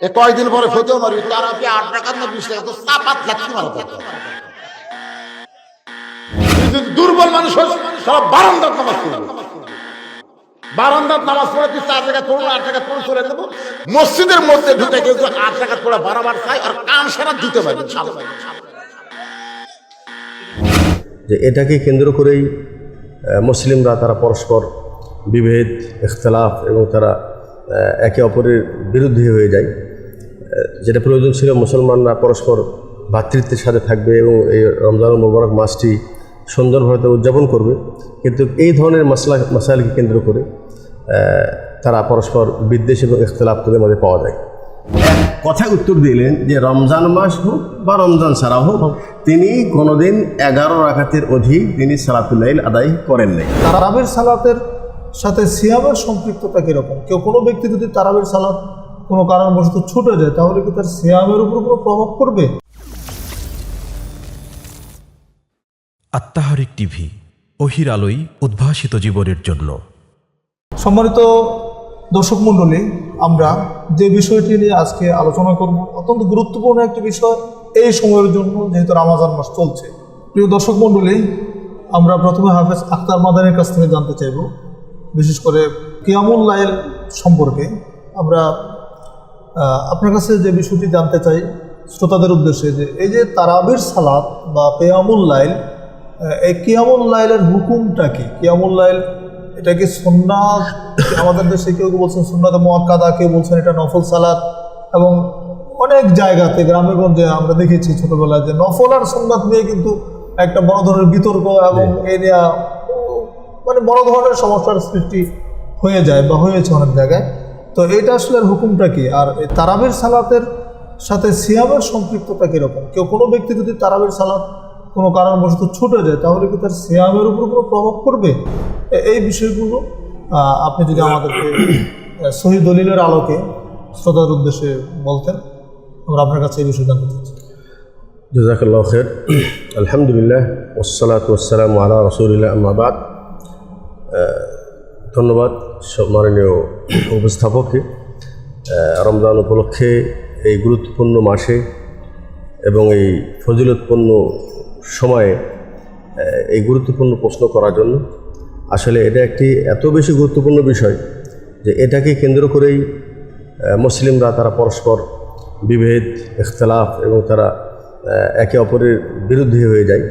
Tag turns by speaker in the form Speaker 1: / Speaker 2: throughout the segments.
Speaker 1: এ কয়দিন পরে ফতেও মারবি? তারা কি আট টাকা না বিশ টাকা তো চাপাত লাঠি মারা। দুর্বল মানুষ সব বারান্দার নামাজ পড়বি। বারান্দার নামাজ পড়ে তুই চার টাকা পড়ব আট টাকা পড়ে চলে যাব। মসজিদের মধ্যে ঢুকে কেউ তো আট টাকা পড়ে বারবার খায় আর কান সারা দিতে পারবে
Speaker 2: যে এটাকে কেন্দ্র করেই মুসলিমরা তারা পরস্পর বিভেদ ইখতলাফ এবং তারা একে অপরের বিরুদ্ধে হয়ে যায়। যেটা প্রয়োজন ছিল মুসলমানরা পরস্পর ভ্রাতৃত্বের সাথে থাকবে এবং এই রমজান মোবারক মাসটি সুন্দরভাবে তারা উদযাপন করবে। কিন্তু এই ধরনের মশলা মশাইলকে কেন্দ্র করে তারা পরস্পর বিদ্বেষ এবং ইখতলাফ তাদের মধ্যে পাওয়া যায়। কথায় উত্তর দিলেন যে রমজান মাস হোক বা রমজান ছাড়া হোক, তিনি কোনোদিন এগারো রাখাতের অধিক তিনি সালাতুল্লাইল আদায় করেন নাই।
Speaker 3: তারাবির সালাতের সাথে সিয়ামের সম্পৃক্ততা কীরকম? কেউ কোনো ব্যক্তি যদি তারাবির সালাত কোনো কারণবশত ছুটে যায় তাহলে কি তার সিয়ামের উপর কোনো প্রভাব পড়বে?
Speaker 4: আত্মাহারিক টিভি অহির আলোই উদ্ভাসিত জীবনের জন্য।
Speaker 3: সম্মানিত দর্শক মণ্ডলী আমরা যে বিষয়টি নিয়ে আজকে আলোচনা করব অত্যন্ত গুরুত্বপূর্ণ একটি বিষয় এই সময়ের জন্য যেহেতু রামাজান মাস চলছে। প্রিয় দর্শক মণ্ডলী আমরা প্রথমে হাফেজ আখতার মাদানের কাছ থেকে জানতে চাইব বিশেষ করে কিয়ামুল লাইল সম্পর্কে। আমরা আপনার কাছে যে বিষয়টি জানতে চাই শ্রোতাদের উদ্দেশ্যে যে এই যে তারাবির সালাত বা কেয়ামুল লাইল এই কিয়ামুল লাইলের হুকুমটা কি? কিয়ামুল লাইল এটা কি সুন্নাত? আমাদের দেশে কেউ কেউ বলছেন সুন্নাতে মোয়াক্কাদা কেউ বলছেন এটা নফল সালাত। এবং অনেক জায়গাতে গ্রামে গঞ্জে আমরা দেখেছি ছোটবেলায় যে নফল আর সুন্নাত নিয়ে কিন্তু একটা বড় ধরনের বিতর্ক এবং এই নিয়ে মানে বড় ধরনের সমস্যার সৃষ্টি হয়ে যায় বা হয়েছে অনেক জায়গায়। তো এটা আসলে হুকুমটা কি? আর তারাবির সালাতের সাথে সিয়ামের সম্পৃক্ততা কীরকম? কেউ কোনো ব্যক্তি যদি তারাবির সালাত কোনো কারণবশত ছুটে যায়, তাহলে কি তার সিয়ামের উপর কোনো প্রভাব পড়বে? এই বিষয়গুলো আপনি যদি আমাদেরকে সহি দলিলের আলোকে শ্রোতার উদ্দেশ্যে বলতেন, আমরা আপনার কাছে এই বিষয়ে জানতে চাচ্ছি।
Speaker 2: জাজাকাল্লাহ খের আলহামদুলিল্লাহ ওসালাত ওসালাম আলা রসুলিল্লাহ আমাবাদ ধন্যবাদ, সম্মাননীয় উপস্থাপককে রমজান উপলক্ষে এই গুরুত্বপূর্ণ মাসে এবং এই ফজিলতপূর্ণ সময়ে এই গুরুত্বপূর্ণ প্রশ্ন করার জন্য আসলে এটা একটি এত বেশি গুরুত্বপূর্ণ বিষয় যে এটাকে কেন্দ্র করেই মুসলিমরা তারা পরস্পর বিভেদ, ইখতলাফ এবং তারা একে অপরের বিরুদ্ধে হয়ে যায়।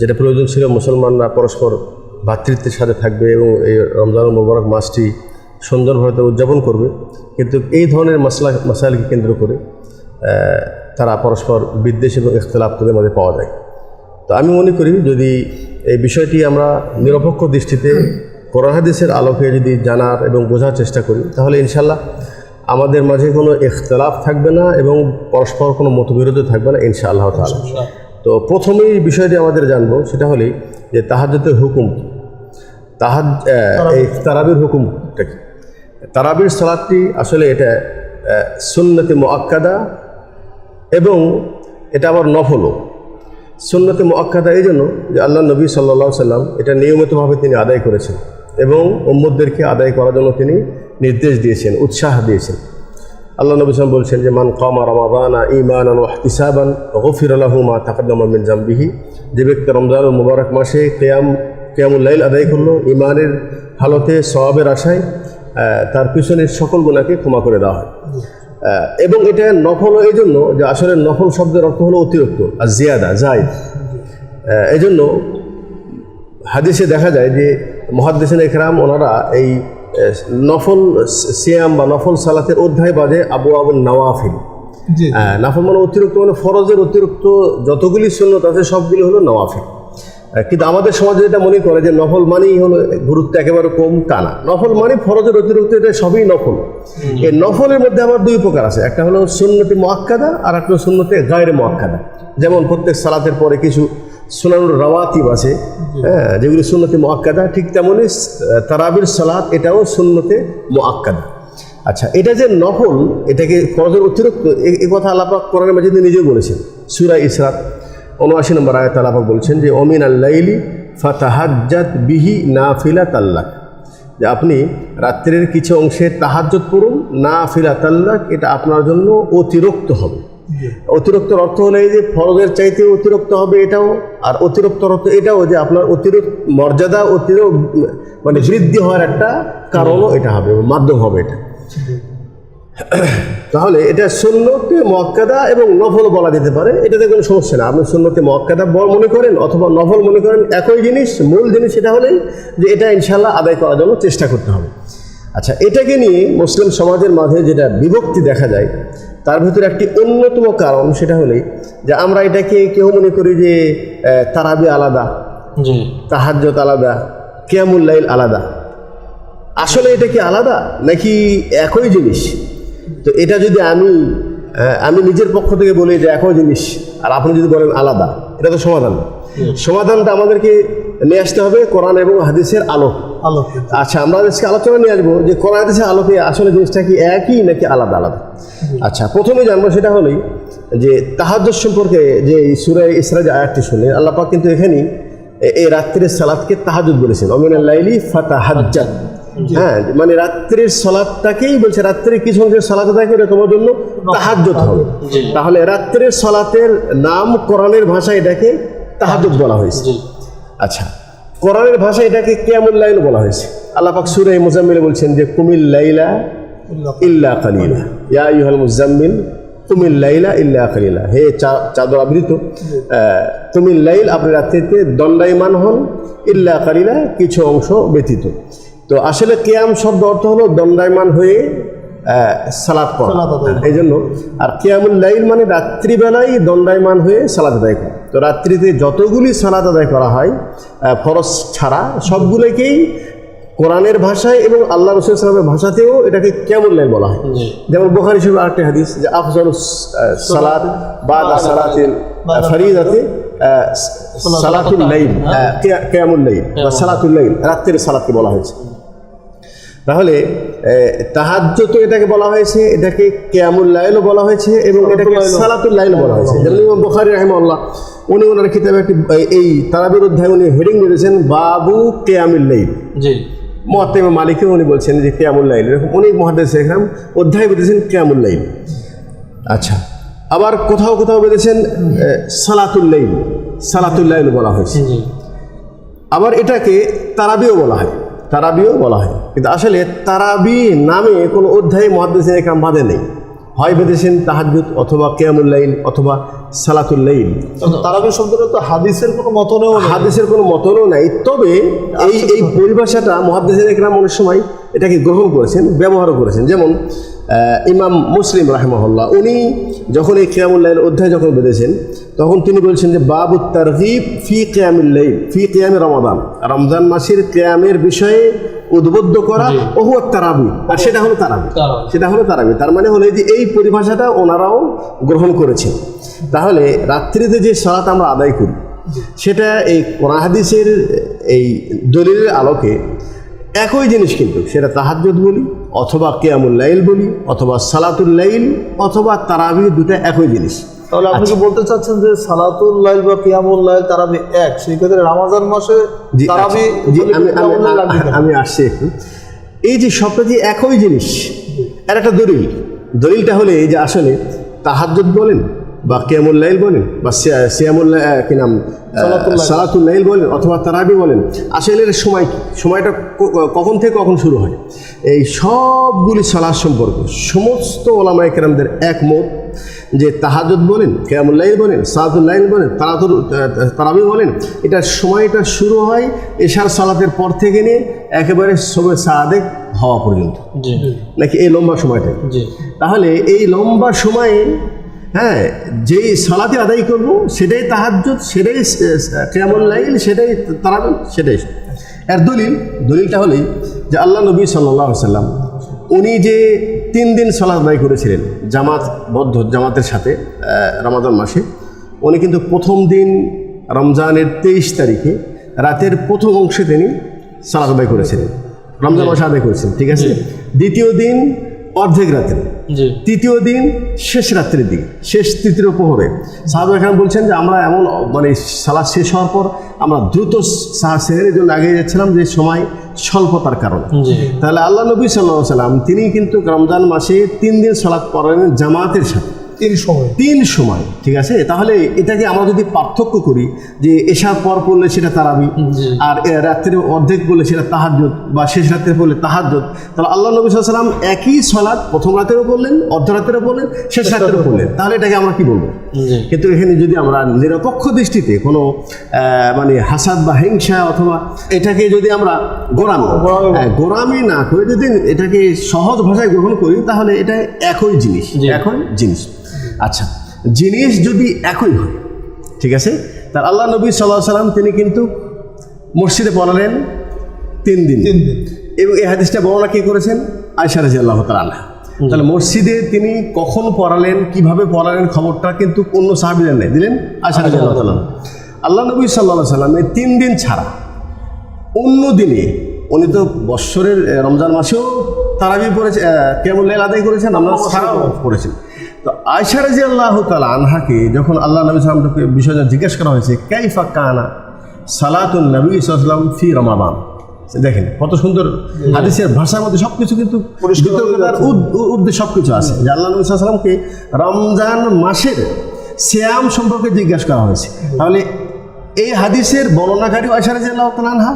Speaker 2: যেটা প্রয়োজন ছিল মুসলমানরা পরস্পর ভাতৃত্বের সাথে থাকবে এবং এই রমজান মোবারক মাসটি সুন্দরভাবে তারা উদযাপন করবে। কিন্তু এই ধরনের মশলা মশাইলকে কেন্দ্র করে তারা পরস্পর বিদ্বেষ এবং ইখতলাফ তাদের মধ্যে পাওয়া যায়। তো আমি মনে করি যদি এই বিষয়টি আমরা নিরপেক্ষ দৃষ্টিতে হাদিসের আলোকে যদি জানার এবং বোঝার চেষ্টা করি তাহলে ইনশাল্লাহ আমাদের মাঝে কোনো ইখতলাফ থাকবে না এবং পরস্পর কোনো মতবিরোধ থাকবে না ইনশাআল্লাহ তাআলা। তো প্রথমেই বিষয়টি আমাদের জানব সেটা হলেই যে তাহাজ্জতের হুকুম তাহাজ এই তারাবির হুকুমটা কি? তারাবির সালাদটি আসলে এটা সুন্নতি মোয়াক্কাদা এবং এটা আবার নফলও। সুন্নতি মোয়াক্কাদা এই জন্য যে আল্লাহ নবী সাল্লা সাল্লাম এটা নিয়মিতভাবে তিনি আদায় করেছেন এবং উম্মদদেরকে আদায় করার জন্য তিনি নির্দেশ দিয়েছেন, উৎসাহ দিয়েছেন। আল্লাহ নবী সাল্লাম বলছেন যে, মান কমা রমাবানা ইমান ইসাবান গফির আল্লাহ মা তাকাদ্দামা মিন জাম্বিহি। যে ব্যক্তি রমজান মুবারক মাসে কেয়াম কেয়ামুল্লাইল আদায় করল ইমানের হালতে সওয়াবের আশায় তার পিছনের সকল গুণাকে ক্ষমা করে দেওয়া হয়। এবং এটা নফল এই জন্য যে আসলে নফল শব্দের অর্থ হলো অতিরিক্ত আর জিয়াদা যাই এই জন্য হাদিসে দেখা যায় যে মহাদ্দেশন একরাম ওনারা এই নফল সিয়াম বা নফল সালাতের অধ্যায় বাজে আবু আবুল নওয়াফিল। নাফল মানে অতিরিক্ত মানে ফরজের অতিরিক্ত যতগুলি সুন্নত আছে সবগুলি হলো নওয়াফিল। কিন্তু আমাদের সমাজে এটা মনে করে যে নফল মানেই হলো গুরুত্ব একেবারে কম তা না। নফল মানে ফরজের অতিরিক্ত এটা সবই নফল। এই নফলের মধ্যে আবার দুই প্রকার আছে। একটা হলো সুন্নতি মোয়াক্কাদা আর একটা সুন্নতে গায়ের মোয়াক্কাদা যেমন প্রত্যেক সালাতের পরে কিছু সুনানুর রওয়াতিব আছে হ্যাঁ যেগুলি সুন্নতে মোয়াক্কাদা ঠিক তেমনই তারাবির সালাত এটাও সুন্নতে মোয়াক্কাদা আচ্ছা এটা যে নফল এটাকে ফরজের অতিরিক্ত এ- কথা আল্লাপাক কোরআনের মাঝে নিজেও বলেছেন। সুরা ইসরাত উনআশি নম্বর আয়াত আল্লাপাক বলছেন যে অমিন আল্লাইলি ফাতাহাজ্জাত বিহি না ফিলা তাল্লাক যে আপনি রাত্রের কিছু অংশে তাহাজ্জত পড়ুন না ফিলা তাল্লাক এটা আপনার জন্য অতিরিক্ত হবে। অতিরিক্ত অর্থ হলো এই যে ফরজের চাইতে অতিরিক্ত হবে এটাও, আর অতিরিক্ত অর্থ এটাও যে আপনার অতিরিক্ত মর্যাদা, অতিরিক্ত মানে বৃদ্ধি হওয়ার একটা কারণও এটা হবে, মাধ্যম হবে এটা। তাহলে এটা সুন্নতে মক্কাদা এবং নফল বলা যেতে পারে এটাতে কোনো সমস্যা না। আপনি সুন্নতে মক্কাদা বল মনে করেন অথবা নফল মনে করেন একই জিনিস মূল জিনিস এটা হলেই যে এটা ইনশাল্লাহ আদায় করার জন্য চেষ্টা করতে হবে। আচ্ছা এটাকে নিয়ে মুসলিম সমাজের মাঝে যেটা বিভক্তি দেখা যায় তার ভিতরে একটি অন্যতম কারণ সেটা হলেই যে আমরা এটাকে কেউ মনে করি যে তারাবি আলাদা তাহাজ্জত আলাদা কেয়ামুল্লাইল আলাদা। আসলে এটা কি আলাদা নাকি একই জিনিস? তো এটা যদি আমি আমি নিজের পক্ষ থেকে বলি যে একই জিনিস আর আপনি যদি বলেন আলাদা এটা তো সমাধান। সমাধানটা আমাদেরকে নিয়ে আসতে হবে কোরআন এবং হাদিসের আলোক।
Speaker 3: আলোকিত
Speaker 2: আচ্ছা আমরা আজকে আলোচনা নিয়ে আসব যে কোরআন হাদিসের আলোকে আসলে জিনিসটা কি একই নাকি আলাদা আলাদা। আচ্ছা প্রথমে জানব সেটা হলেই যে তাহাজ্জুদ সম্পর্কে যে সুরাই ইসরা যে আয়াতটি শুনে আল্লাহ পাক কিন্তু এখানেই এই রাত্রির সালাদকে তাহাজুদ বলেছেন। অমিন লাইলি ফাতাহাজ্জাদ। হ্যাঁ মানে রাত্রির সালাদটাকেই বলছে রাত্রির কিছু অংশের সালাত থাকে করে তোমার জন্য তাহাজ্জুদ হবে। তাহলে রাত্রির সলাতের নাম কোরআনের ভাষায় এটাকে তাহাজ্জুদ বলা হয়েছে। আচ্ছা কোরআনের ভাষায় এটাকে কেমন লাইন বলা হয়েছে। আল্লাহ পাক সূরা মুজাম্মিলে বলছেন যে কুমিল লাইলা ইল্লা কালিলা। ইয়া আইয়ুহাল মুজাম্মিল কুমিল লাইলা ইল্লা কালিলা। হে চাদর আবৃত কুমিল লাইল আপনি রাত্রিতে দণ্ডায়মান হন ইল্লা কালিলা কিছু অংশ ব্যতীত। তো আসলে কেয়াম শব্দ অর্থ হলো দণ্ডায়মান হয়ে সালাদ করা। এই জন্য আর কেয়ামুল লাইল মানে রাত্রিবেলায় দণ্ডায়মান হয়ে সালাদ আদায় করা। তো রাত্রিতে যতগুলি সালাদ আদায় করা হয় ফরজ ছাড়া সবগুলোকেই কোরআনের ভাষায় এবং আল্লাহ রসুল সালামের ভাষাতেও এটাকে কেমন লাইল বলা হয়। যেমন বোখারি শরীফ আরেকটা হাদিস যে আফজল সালাত বাদা সালাতিল ফরিদাতে সালাতুল লাইল। কেয়ামুল লাইল বা সালাতুল লাইল রাত্রের সালাতকে বলা হয়েছে। তাহলে তাহাজ্য তো এটাকে বলা হয়েছে এটাকে কেয়ামুল লাইলও বলা হয়েছে এবং এটাকে সালাতুল লাইল বলা হয়েছে। যেমন ইমাম বুখারী উনি ওনার কিতাবে একটি এই- এই তারাবির অধ্যায় উনি হেডিং দিয়েছেন বাবু কেয়ামুল লাইল।
Speaker 5: জি।
Speaker 2: মহাত্মা মালিকও উনি বলছেন যে কেয়ামুল লাইল। এরকম অনেক মহাদেশ এখানে অধ্যায় বেঁধেছেন কেয়ামুল লাইল। আচ্ছা আবার কোথাও কোথাও বেঁধেছেন সালাতুল লাইল। সালাতুল লাইল বলা হয়েছে। আবার এটাকে তারাবিও বলা হয়। তারাবিও বলা হয়। কিন্তু আসলে তারাবি নামে কোনো অধ্যায়ে মহাদেশের এখানে বাঁধে নেই। হয় বেঁধেছেন তাহাজুদ অথবা কেয়ামুল্লাইল অথবা সালাতুল্লাইল
Speaker 3: তারাবি শব্দটা তো হাদিসের কোনো মতনও
Speaker 2: হাদিসের কোনো মতনও নাই। তবে এই এই পরিভাষাটা মহাদেশের একরাম অনেক সময় এটাকে গ্রহণ করেছেন ব্যবহারও করেছেন। যেমন ইমাম মুসলিম রাহেমহল্লা উনি যখন এই কেয়ামুল্লাইল অধ্যায় যখন বেঁধেছেন তখন তিনি বলছেন যে বাবু তারহিব ফি কেয়ামিল্লাইল ফি কেয়ামে রমাদান। রমজান মাসের কেয়ামের বিষয়ে উদ্বুদ্ধ করা ওহু তারাবি। আর সেটা হলো তারাবি। সেটা হলো তারাবি। তার মানে হলো এই যে এই পরিভাষাটা ওনারাও গ্রহণ করেছেন। তাহলে রাত্রিতে যে সালাত আমরা আদায় করি সেটা এই কোরআহাদিসের এই দলিলের আলোকে একই জিনিস কিন্তু সেটা তাহাজ্জুদ বলি অথবা কেয়ামুল লাইল বলি অথবা সালাতুল লাইল অথবা তারাবি দুটা একই জিনিস।
Speaker 3: তাহলে আপনি কি বলতে চাচ্ছেন যে সালাতুল লাইল বা কিয়ামুল লাইল তারাবি এক? সেই ক্ষেত্রে রামাজান মাসে তারাবি
Speaker 2: আচ্ছা, জি আমি আমি আসছি একটু। এই যে সবটা যে একই জিনিস এর একটা দলিল। দলিলটা হলে এই যে আসলে তাহাজ্জুদ বলেন বা কেয়ামুল লাইল বলেন বা সিয়া- সিয়ামুল কি নাম
Speaker 3: সালাতুল লাইল।
Speaker 2: বলেন অথবা তারাবি বলেন আসলে এর সময় কি? সময়টা কখন থেকে কখন শুরু হয়? এই সবগুলি সালাদ সম্পর্কে সমস্ত ওলামা একরামদের একমত যে তাহাজুদ বলেন কেয়ামুল্লাইল বলেন সালাতুল লাইল বলেন তারাতুর তারাবি বলেন এটার সময়টা শুরু হয় এশার সালাতের পর থেকে নিয়ে একেবারে সবে সাদেক হওয়া পর্যন্ত। নাকি এই লম্বা সময়টা তাহলে এই লম্বা সময়ে হ্যাঁ যেই সালাতে আদায় করব সেটাই তাহাজ্জুদ সেটাই কেমন লাইল সেটাই তারাবি সেটাই। এর দলিল দলিলটা হলেই যে আল্লাহ নবী সাল্লাহ সাল্লাম উনি যে তিন দিন সালাত আদায় করেছিলেন জামাত বদ্ধ জামাতের সাথে রমাদান মাসে উনি কিন্তু প্রথম দিন রমজানের তেইশ তারিখে রাতের প্রথম অংশে তিনি সালাত আদায় করেছিলেন। রমজান মাসে আদায় করেছেন ঠিক আছে? দ্বিতীয় দিন অর্ধেক রাত্রে। তৃতীয় দিন শেষ রাত্রির দিন শেষ তৃতীয় প্রহরে। সাহাব এখানে বলছেন যে আমরা এমন মানে সালা শেষ হওয়ার পর আমরা দ্রুত সেরের জন্য আগে যাচ্ছিলাম যে সময় স্বল্পতার কারণে। তাহলে আল্লাহ নবী সাল্লাহ সাল্লাম তিনি কিন্তু রমজান মাসে তিন দিন সালাত পড়েন জামাতের সাথে।
Speaker 3: তিন সময়।
Speaker 2: তিন সময় ঠিক আছে? তাহলে এটাকে আমরা যদি পার্থক্য করি যে এশার পর পড়লে সেটা তারাবি। আর রাত্রে অর্ধেক বলে সেটা তাহাজ্জত বা শেষ রাত্রে পড়লে তাহাজ্জত তাহলে আল্লাহ নবী সাল্লাম একই সলাৎ প্রথম রাতেরও পড়লেন অর্ধ রাতেরও বললেন শেষ রাতেরও পড়লেন। তাহলে এটাকে আমরা কি বলব? কিন্তু এখানে যদি আমরা নিরপেক্ষ দৃষ্টিতে কোনো মানে হাসাদ বা হিংসা অথবা এটাকে যদি আমরা গোড়ামি হ্যাঁ, গোড়ামি না করে যদি এটাকে সহজ ভাষায় গ্রহণ করি তাহলে এটা একই জিনিস। একই জিনিস। আচ্ছা জিনিস যদি একই হয় ঠিক আছে? তার আল্লাহ নবী সাল্লাহ সাল্লাম তিনি কিন্তু মসজিদে পড়ালেন তিন দিন।
Speaker 3: তিন দিন।
Speaker 2: এবং এই হাদিসটা বর্ণনা কে করেছেন? আয়সা রাজি আল্লাহ তালা তাহলে মসজিদে তিনি কখন পড়ালেন কীভাবে পড়ালেন খবরটা কিন্তু অন্য সাহাবিদের নেই। দিলেন? আয়সা রাজি আল্লাহ। নবী সাল্লাহ সাল্লাম তিন দিন ছাড়া অন্য দিনে উনি তো বৎসরের রমজান মাসেও তারাবি পড়েছে কেমন লেল আদায় করেছেন আমরা ছাড়াও পড়েছেন তো আয়সা রাজি আল্লাহ তালা আনহাকে যখন আল্লাহ নবী সালামকে বিষয়টা জিজ্ঞেস করা হয়েছে কাইফা কানা সালাতুল নবী সাল্লাম ফি রমাবান দেখেন কত সুন্দর হাদিসের ভাষার মধ্যে সবকিছু কিন্তু বিতর্কতার সবকিছু ঊর্ধ্বে সব কিছু আছে। যে আল্লাহ নবী সাল্লামকে রমজান মাসের শ্যাম সম্পর্কে জিজ্ঞাসা করা হয়েছে। তাহলে এই হাদিসের বর্ণনাকারী আশারে আল্লাহ তালানহা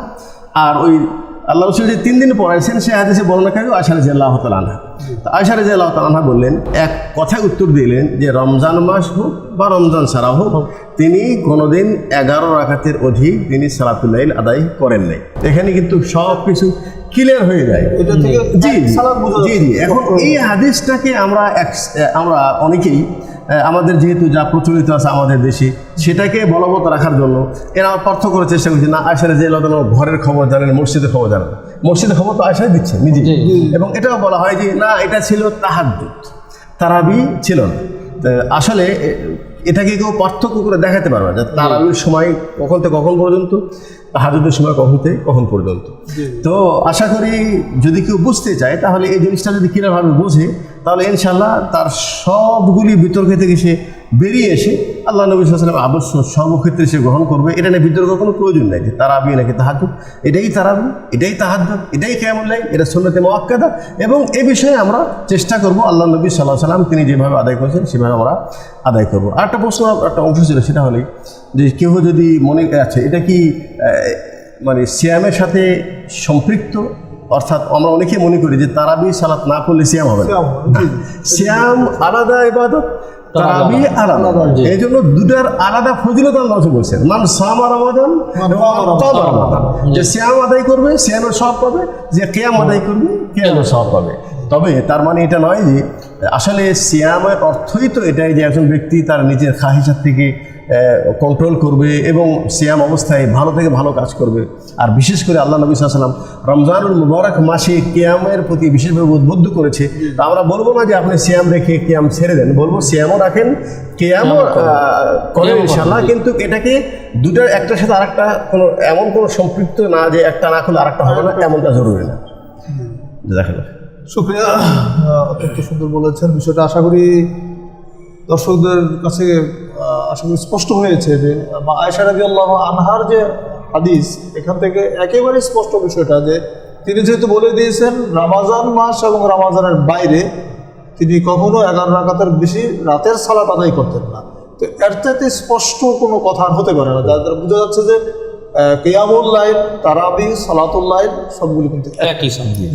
Speaker 2: আর ওই আল্লাহ রসুল যে তিন দিন পড়াইছেন সেই হাদিসের বর্ণনাকারী আশারে জেলা তালানহা তো আশার আল্লাহ তালানহা বললেন এক কথায় উত্তর দিলেন যে রমজান মাস হোক বা রমজান সারা হোক তিনি কোনোদিন এগারো রাখাতের অধিক তিনি সালাতুল্লাইল আদায় করেন নাই। এখানে কিন্তু সব কিছু ক্লিয়ার হয়ে যায়। জি জি, জি জি। এখন এই হাদিসটাকে আমরা এক- আমরা অনেকেই আমাদের যেহেতু যা প্রচলিত আছে আমাদের দেশে সেটাকে বলবৎ রাখার জন্য এরা পার্থক্য করার চেষ্টা করছে না আয়সারে যে লোক ঘরের খবর জানেন মসজিদের খবর জানেন মসজিদের খবর তো আয়সাই দিচ্ছে নিজে। এবং এটাও বলা হয় যে না এটা ছিল তাহাজ্জুদ। তারাবি ছিল না। আসলে এটাকে কেউ পার্থক্য করে দেখাতে পারবে না যে তারাবির সময় কখন থেকে কখন পর্যন্ত। তাহাজুদের সময় কখন থেকে কখন পর্যন্ত। তো আশা করি যদি কেউ বুঝতে চায় তাহলে এই জিনিসটা যদি কিরভাবে বোঝে তাহলে ইনশাল্লাহ তার সবগুলি বিতর্ক থেকে সে বেরিয়ে এসে আল্লাহ নবী সাল্লাম আদর্শ সর্বক্ষেত্রে সে গ্রহণ করবে। এটা নিয়ে বিতর্ক কোনো প্রয়োজন নেই যে তারাবি নাকি তাহাজুদ এটাই তারাবি এটাই তাহাজুদ এটাই কেমন লাই এটা সুন্নতে মোয়াক্কাদা এবং এ বিষয়ে আমরা চেষ্টা করব আল্লাহ নবী সাল্লাহ সাল্লাম তিনি যেভাবে আদায় করেছেন সেভাবে আমরা আদায় করব। আর একটা প্রশ্ন একটা অংশ ছিল সেটা হলেই যে কেউ যদি মনে আছে এটা কি মানে সিয়ামের সাথে সম্পৃক্ত? অর্থাৎ আমরা অনেকে মনে করি যে তারাবি সালাত না করলে সিয়াম হবে না।
Speaker 3: সিয়াম।
Speaker 2: সিয়াম আলাদা ইবাদত তারাবি আলাদা। এই জন্য দুটার আলাদা ফজিলত আল্লাহ রাসূল বলছেন। মান সামা রমাদান। যে সিয়াম আদায় করবে সিয়ামের সব পাবে যে কেয়াম আদায় করবে কেয়ামের সব পাবে। তবে তার মানে এটা নয় যে আসলে সিয়ামের অর্থই তো এটাই যে একজন ব্যক্তি তার নিজের খাহিসার থেকে কন্ট্রোল করবে এবং সিয়াম অবস্থায় ভালো থেকে ভালো কাজ করবে। আর বিশেষ করে আল্লাহ নবী সাল্লাম রমজানুল মুবারক মাসে কেয়ামের প্রতি বিশেষভাবে উদ্বুদ্ধ করেছে। তা আমরা বলব না যে আপনি সিয়াম রেখে কেয়াম ছেড়ে দেন বলব সিয়ামও রাখেন কেয়ামও করেন। ইনশাল্লাহ কিন্তু এটাকে দুটার একটার সাথে আরেকটা কোনো এমন কোনো সম্পৃক্ত না যে একটা না করলে আরেকটা হবে না এমনটা জরুরি না। দেখা
Speaker 3: শুক্রিয়া আহ, অত্যন্ত সুন্দর বলেছেন বিষয়টা। আশা করি দর্শকদের কাছে করি স্পষ্ট হয়েছে যে আয়সা রাজি আল্লাহ আনহার যে হাদিস, এখান থেকে একেবারে স্পষ্ট বিষয়টা যে, তিনি যেহেতু বলে দিয়েছেন রামাজান মাস এবং রামাজানের বাইরে, তিনি কখনো এগারো রাকাতের বেশি রাতের সালাত আদায় করতেন না। তো এর চাইতে স্পষ্ট কোনো কথা হতে পারে না। যার দ্বারা বোঝা যাচ্ছে যে কেয়ামুল লাইল, তারাবি, সালাতুল লাইল সবগুলি কিন্তু
Speaker 5: একই সঙ্গে।